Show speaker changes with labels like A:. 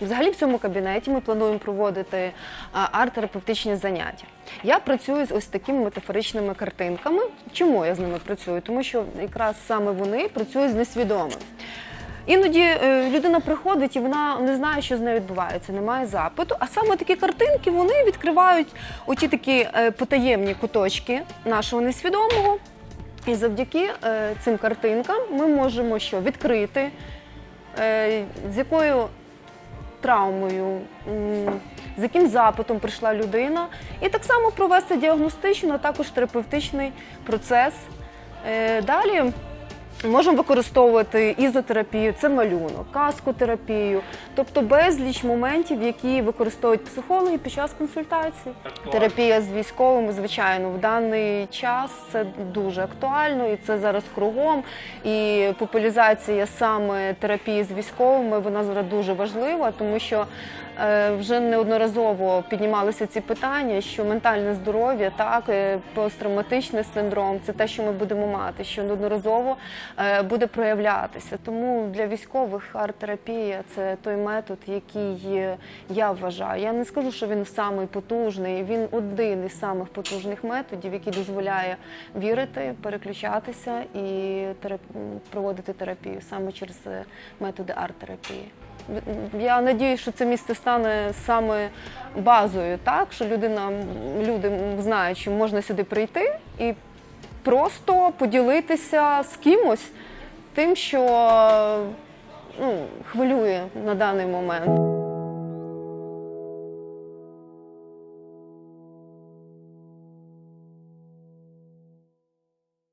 A: Взагалі в цьому кабінеті ми плануємо проводити арт-терапевтичні заняття. Я працюю з ось такими метафоричними картинками. Чому я з ними працюю? Тому що якраз саме вони працюють з несвідомим. Іноді е, людина приходить і вона не знає, що з нею відбувається, немає запиту. А саме такі картинки вони відкривають оті такі е, потаємні куточки нашого несвідомого. І завдяки е, цим картинкам ми можемо що відкрити, з якою травмою, з яким запитом прийшла людина, і так само провести діагностичний, а також терапевтичний процес. Е, Далі можемо використовувати ізотерапію, це малюнок, каскотерапію, тобто безліч моментів, які використовують психологи під час консультацій. Терапія з військовими, звичайно, в даний час це дуже актуально, і це зараз кругом. І популяризація саме терапії з військовими вона зараз дуже важлива, тому що е, вже неодноразово піднімалися ці питання, що ментальне здоров'я, так е, посттравматичний синдром це те, що ми будемо мати, що неодноразово буде проявлятися. Тому для військових арт-терапія це той метод, який е, я вважаю. Я не скажу, що він самий потужний. Він один із самих потужних методів, який дозволяє вірити, переключатися і терап- проводити терапію саме через е, методи арт-терапії. Я надіюся, що це місце стане саме базою, так що людина, люди знають, що можна сюди прийти і просто поділитися з кимось тим, що ну, хвилює на даний момент.